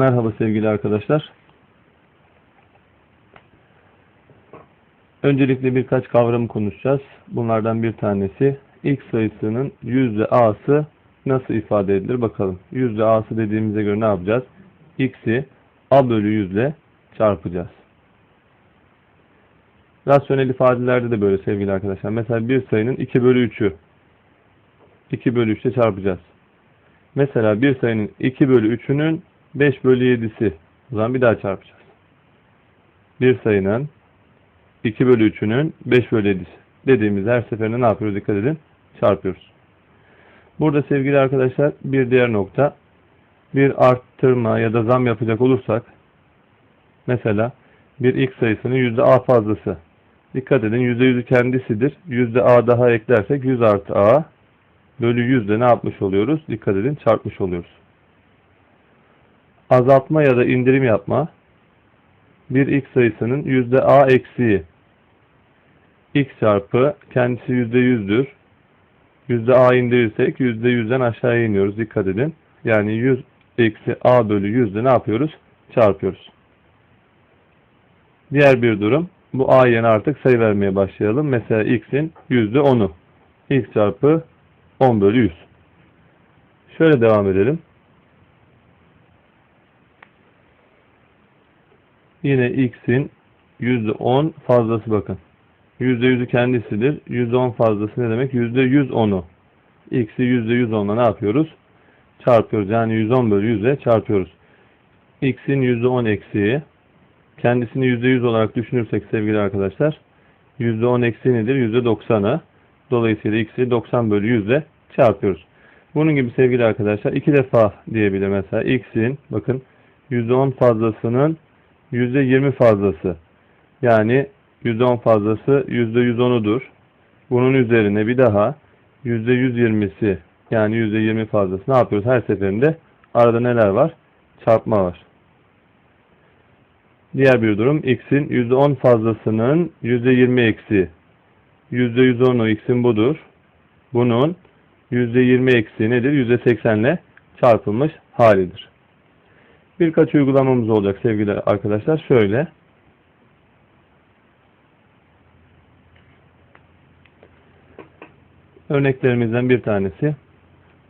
Merhaba sevgili arkadaşlar. Öncelikle birkaç kavramı konuşacağız. Bunlardan bir tanesi x sayısının yüzde a'sı nasıl ifade edilir bakalım. Yüzde a'sı dediğimize göre ne yapacağız? x'i a bölü yüzle çarpacağız. Rasyonel ifadelerde de böyle sevgili arkadaşlar. Mesela bir sayının 2 bölü 3'ü 2 bölü 3 ile çarpacağız. Mesela bir sayının 2 bölü 3'ünün 5 bölü 7'si. O zaman bir daha çarpacağız. Bir sayının 2 bölü 3'ünün 5 bölü 7'si. Dediğimiz her seferinde ne yapıyoruz? Dikkat edin. Çarpıyoruz. Burada sevgili arkadaşlar bir diğer nokta. Bir arttırma ya da zam yapacak olursak mesela bir x sayısının yüzde a fazlası. Dikkat edin yüzde yüzü kendisidir. Yüzde a daha eklersek 100 artı a bölü yüzde ne yapmış oluyoruz? Dikkat edin çarpmış oluyoruz. Azaltma ya da indirim yapma bir x sayısının yüzde a eksiği x çarpı kendisi yüzde yüzdür. Yüzde a indirirsek yüzde yüzden aşağıya iniyoruz. Dikkat edin. Yani 100 eksi a bölü yüzde ne yapıyoruz? Çarpıyoruz. Diğer bir durum. Bu a yerine artık sayı vermeye başlayalım. Mesela x'in yüzde 10'u. x çarpı 10 bölü 100. Şöyle devam edelim. Yine x'in %10 fazlası bakın. %100'ü kendisidir. %10 fazlası ne demek? %110'u. x'i %110'la ne yapıyoruz? Çarpıyoruz. Yani 110 bölü 100 ile çarpıyoruz. x'in %10 eksiği. Kendisini %100 olarak düşünürsek sevgili arkadaşlar. %10 eksiği nedir? %90'ı. Dolayısıyla x'i 90 bölü 100 ile çarpıyoruz. Bunun gibi sevgili arkadaşlar iki defa diyebilir mesela x'in bakın %10 fazlasının %20 fazlası. Yani %10 fazlası %110'udur. Bunun üzerine bir daha %120'si yani %20 fazlası ne yapıyoruz? Her seferinde arada neler var? Çarpma var. Diğer bir durum x'in %10 fazlasının %20 eksi. %110'u x'in budur. Bunun %20 eksi nedir? %80 ile çarpılmış halidir. Birkaç uygulamamız olacak sevgili arkadaşlar. Şöyle. Örneklerimizden bir tanesi.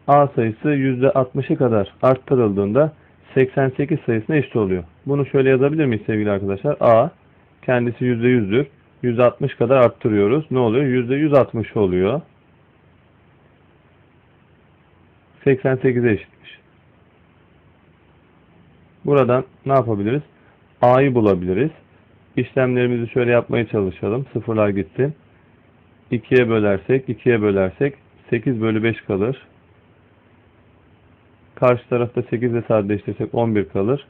A sayısı %60'ı kadar arttırıldığında 88 sayısına eşit oluyor. Bunu şöyle yazabilir miyiz sevgili arkadaşlar? A kendisi %100'dür. 160 kadar arttırıyoruz. Ne oluyor? %160 oluyor. 88'e eşitmiş. Buradan ne yapabiliriz? A'yı bulabiliriz. İşlemlerimizi şöyle yapmaya çalışalım. Sıfırlar gitti. 2'ye bölersek, 2'ye bölersek 8 bölü 5 kalır. Karşı tarafta 8 ile sadeleştirsek 11 kalır.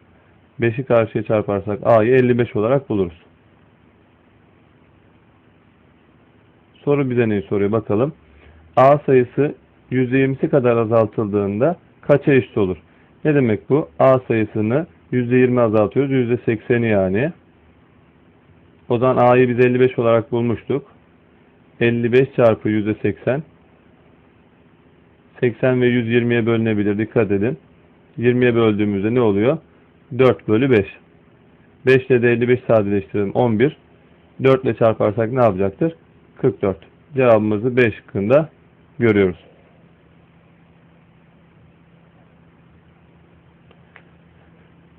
5'i karşıya çarparsak A'yı 55 olarak buluruz. Soru bize neyi soruyor bakalım. A sayısı %20'si kadar azaltıldığında kaça eşit olur? Ne demek bu? A sayısını %20 azaltıyoruz. %80'i yani. O zaman A'yı biz 55 olarak bulmuştuk. 55 çarpı %80 80 ve 120'ye bölünebilir. Dikkat edin. 20'ye böldüğümüzde ne oluyor? 4 bölü 5. 5 ile de 55 sadeleştirelim. 11. 4 ile çarparsak ne yapacaktır? 44. Cevabımızı 5 şıkkında görüyoruz.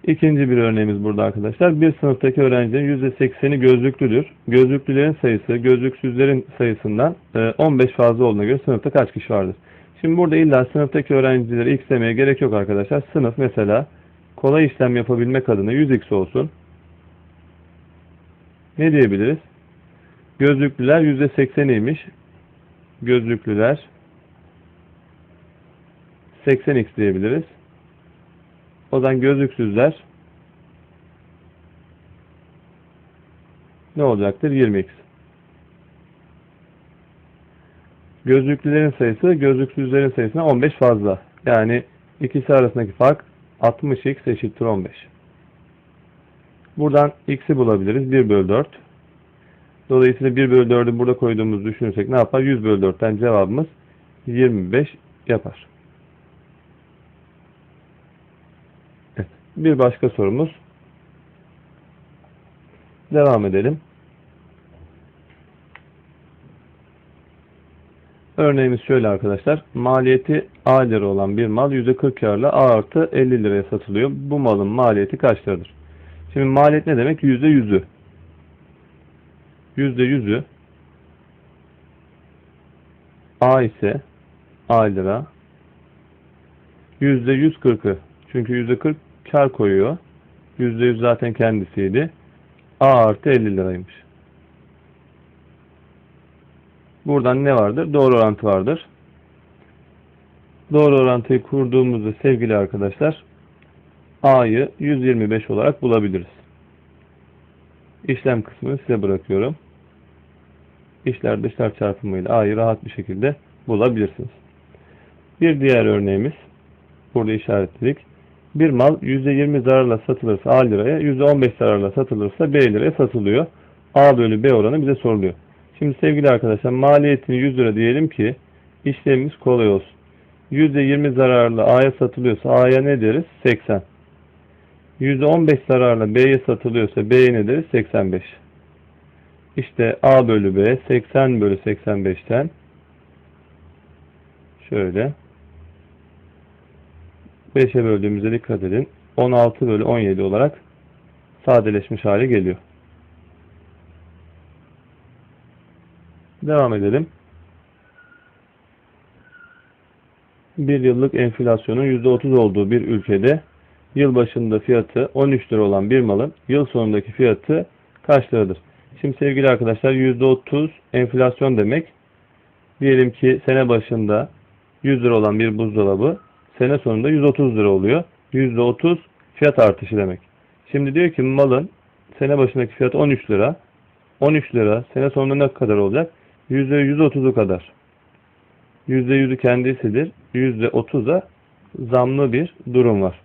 İkinci bir örneğimiz burada arkadaşlar. Bir sınıftaki öğrencilerin %80'i gözlüklüdür. Gözlüklülerin sayısı gözlüksüzlerin sayısından 15 e, fazla olduğuna göre sınıfta kaç kişi vardır? Şimdi burada illa sınıftaki öğrencileri x demeye gerek yok arkadaşlar. Sınıf mesela kolay işlem yapabilmek adına 100x olsun. Ne diyebiliriz? Gözlüklüler %80'iymiş. Gözlüklüler 80x diyebiliriz. O zaman gözlüksüzler ne olacaktır? 20x. Gözlüklülerin sayısı gözlüksüzlerin sayısına 15 fazla. Yani ikisi arasındaki fark 60x eşittir 15. Buradan x'i bulabiliriz. 1 bölü 4. Dolayısıyla 1 bölü 4'ü burada koyduğumuzu düşünürsek ne yapar? 100 bölü 4'ten cevabımız 25 yapar. Evet. Bir başka sorumuz. Devam edelim. Örneğimiz şöyle arkadaşlar. Maliyeti A lira olan bir mal %40 karla A artı 50 liraya satılıyor. Bu malın maliyeti kaç liradır? Şimdi maliyet ne demek? %100'ü. %100'ü A ise A lira %140'ı çünkü %40 kar koyuyor. %100 zaten kendisiydi. A artı 50 liraymış. Buradan ne vardır? Doğru orantı vardır. Doğru orantıyı kurduğumuzda sevgili arkadaşlar A'yı 125 olarak bulabiliriz. İşlem kısmını size bırakıyorum. İşler dışlar çarpımıyla A'yı rahat bir şekilde bulabilirsiniz. Bir diğer örneğimiz burada işaretledik. Bir mal %20 zararla satılırsa A liraya, %15 zararla satılırsa B liraya satılıyor. A bölü B oranı bize soruluyor. Şimdi sevgili arkadaşlar maliyetini 100 lira diyelim ki işlemimiz kolay olsun. %20 zararla A'ya satılıyorsa A'ya ne deriz? 80. %15 zararla B'ye satılıyorsa B'ye ne deriz? 85. İşte A bölü B 80 bölü 85'ten şöyle 5'e böldüğümüzde dikkat edin. 16 bölü 17 olarak sadeleşmiş hale geliyor. Devam edelim. Bir yıllık enflasyonun %30 olduğu bir ülkede yıl başında fiyatı 13 lira olan bir malın yıl sonundaki fiyatı kaç liradır? Şimdi sevgili arkadaşlar %30 enflasyon demek. Diyelim ki sene başında 100 lira olan bir buzdolabı sene sonunda 130 lira oluyor. %30 fiyat artışı demek. Şimdi diyor ki malın sene başındaki fiyatı 13 lira. 13 lira sene sonunda ne kadar olacak? %130'u kadar. %100'ü kendisidir. %30'a zamlı bir durum var.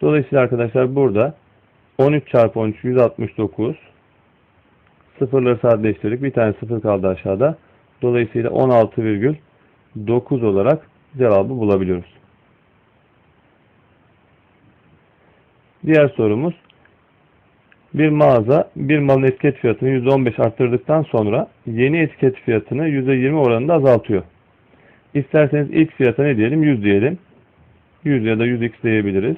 Dolayısıyla arkadaşlar burada 13 çarpı 13 169 sıfırları sadeleştirdik. Bir tane sıfır kaldı aşağıda. Dolayısıyla 16,9 olarak cevabı bulabiliyoruz. Diğer sorumuz bir mağaza bir malın etiket fiyatını %15 arttırdıktan sonra yeni etiket fiyatını %20 oranında azaltıyor. İsterseniz ilk fiyata ne diyelim? 100 diyelim. 100 ya da 100x diyebiliriz.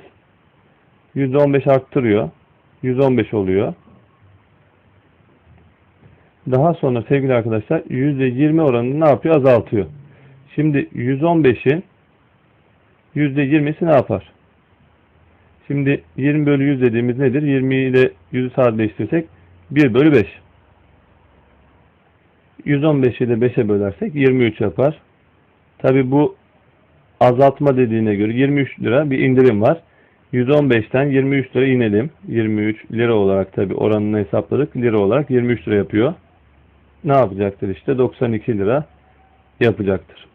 %15 arttırıyor. 115 oluyor. Daha sonra sevgili arkadaşlar %20 oranını ne yapıyor? Azaltıyor. Şimdi 115'in %20'si ne yapar? Şimdi 20 bölü 100 dediğimiz nedir? 20 ile 100'ü sadeleştirsek 1 bölü 5. 115'i de 5'e bölersek 23 yapar. Tabi bu azaltma dediğine göre 23 lira bir indirim var. 115'ten 23 lira inelim. 23 lira olarak tabi oranını hesapladık. Lira olarak 23 lira yapıyor. Ne yapacaktır işte? 92 lira yapacaktır.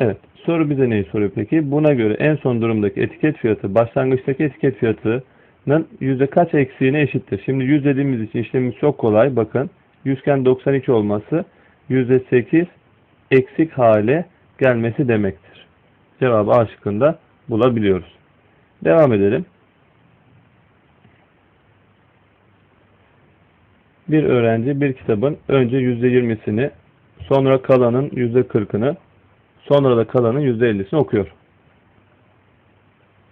Evet. Soru bize neyi soruyor peki? Buna göre en son durumdaki etiket fiyatı başlangıçtaki etiket fiyatının yüzde kaç eksiğine eşittir? Şimdi 100 dediğimiz için işlemimiz çok kolay. Bakın 100 iken 92 olması yüzde 8 eksik hale gelmesi demektir. Cevabı A şıkkında bulabiliyoruz. Devam edelim. Bir öğrenci bir kitabın önce %20'sini sonra kalanın %40'ını Sonra da kalanın %50'sini okuyor.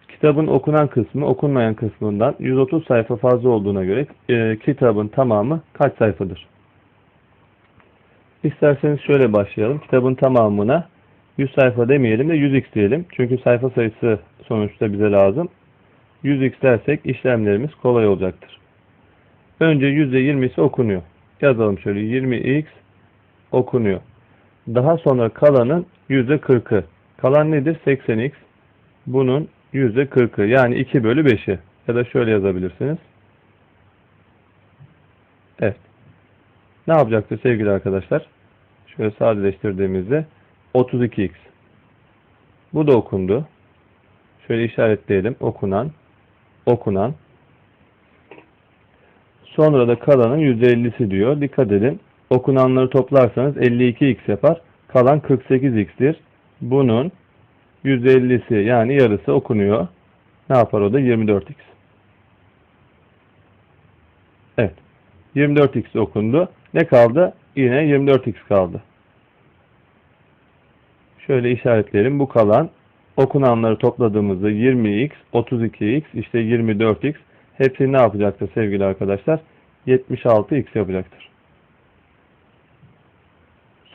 Kitabın okunan kısmı okunmayan kısmından 130 sayfa fazla olduğuna göre e, kitabın tamamı kaç sayfadır? İsterseniz şöyle başlayalım. Kitabın tamamına 100 sayfa demeyelim de 100x diyelim. Çünkü sayfa sayısı sonuçta bize lazım. 100x dersek işlemlerimiz kolay olacaktır. Önce %20'si okunuyor. Yazalım şöyle 20x okunuyor. Daha sonra kalanın %40'ı. Kalan nedir? 80x. Bunun %40'ı. Yani 2 bölü 5'i. Ya da şöyle yazabilirsiniz. Evet. Ne yapacaktır sevgili arkadaşlar? Şöyle sadeleştirdiğimizde 32x. Bu da okundu. Şöyle işaretleyelim. Okunan, okunan. Sonra da kalanın %50'si diyor. Dikkat edin. Okunanları toplarsanız 52x yapar. Kalan 48x'tir. Bunun %50'si yani yarısı okunuyor. Ne yapar o da? 24x. Evet. 24x okundu. Ne kaldı? Yine 24x kaldı. Şöyle işaretleyelim. Bu kalan okunanları topladığımızda 20x, 32x, işte 24x hepsini ne yapacaktır sevgili arkadaşlar? 76x yapacaktır.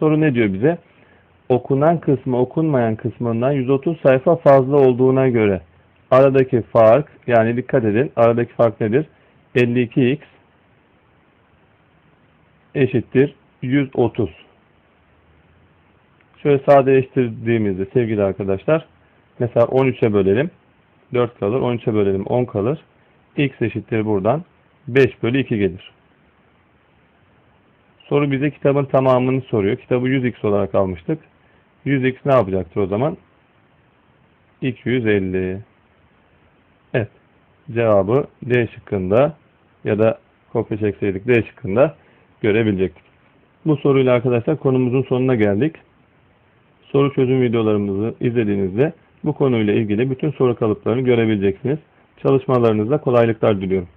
Soru ne diyor bize? Okunan kısmı okunmayan kısmından 130 sayfa fazla olduğuna göre aradaki fark yani dikkat edin aradaki fark nedir? 52x eşittir 130. Şöyle sadeleştirdiğimizde sevgili arkadaşlar mesela 13'e bölelim 4 kalır 13'e bölelim 10 kalır x eşittir buradan 5 bölü 2 gelir. Soru bize kitabın tamamını soruyor. Kitabı 100x olarak almıştık. 100x ne yapacaktır o zaman? 250. Evet. Cevabı D şıkkında ya da kopya çekseydik D şıkkında görebilecektik. Bu soruyla arkadaşlar konumuzun sonuna geldik. Soru çözüm videolarımızı izlediğinizde bu konuyla ilgili bütün soru kalıplarını görebileceksiniz. Çalışmalarınızda kolaylıklar diliyorum.